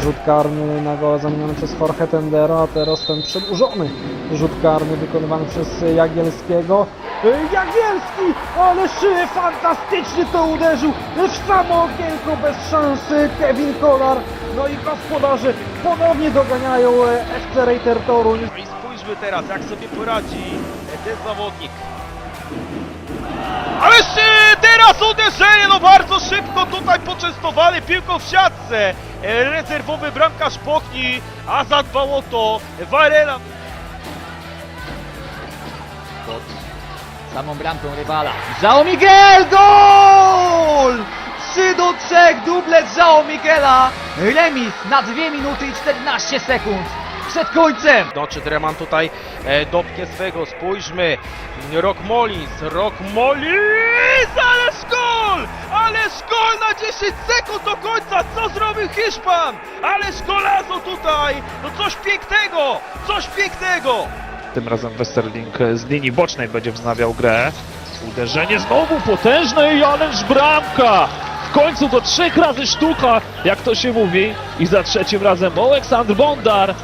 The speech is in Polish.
Rzut karny na goła zamieniony przez Jorge Tendero, a teraz ten przedłużony rzut karny wykonywany przez Jagielskiego. Jagielski, ależ fantastycznie to uderzył w samo okienko bez szansy Kevin Kolar. No i gospodarze ponownie doganiają e, FC Rejter Toruń. No i spójrzmy teraz, jak sobie poradzi ten zawodnik. Ależ teraz uderzenie, poczęstowany piłką w siatce. E, Rezerwowy bramkarz Pokni, a zadbał o to Varela. pod samą bramką rywala. Żao Miguel! Gol! 3 do 3, dublet Żao Miguela. Remis na 2 minuty i 14 sekund przed końcem. No, czy Dreman tutaj e, dopnie swego, spójrzmy. Rock Mollins, ależ gol! Ależ gol na 10 sekund do końca, co zrobił Hiszpan? Ależ golazo tutaj, no coś pięknego, coś pięknego! Tym razem Westerling z linii bocznej będzie wznawiał grę. Uderzenie znowu potężne i ależ bramka! W końcu to trzech razy sztuka, jak to się mówi. I za trzecim razem Aleksandr Bondar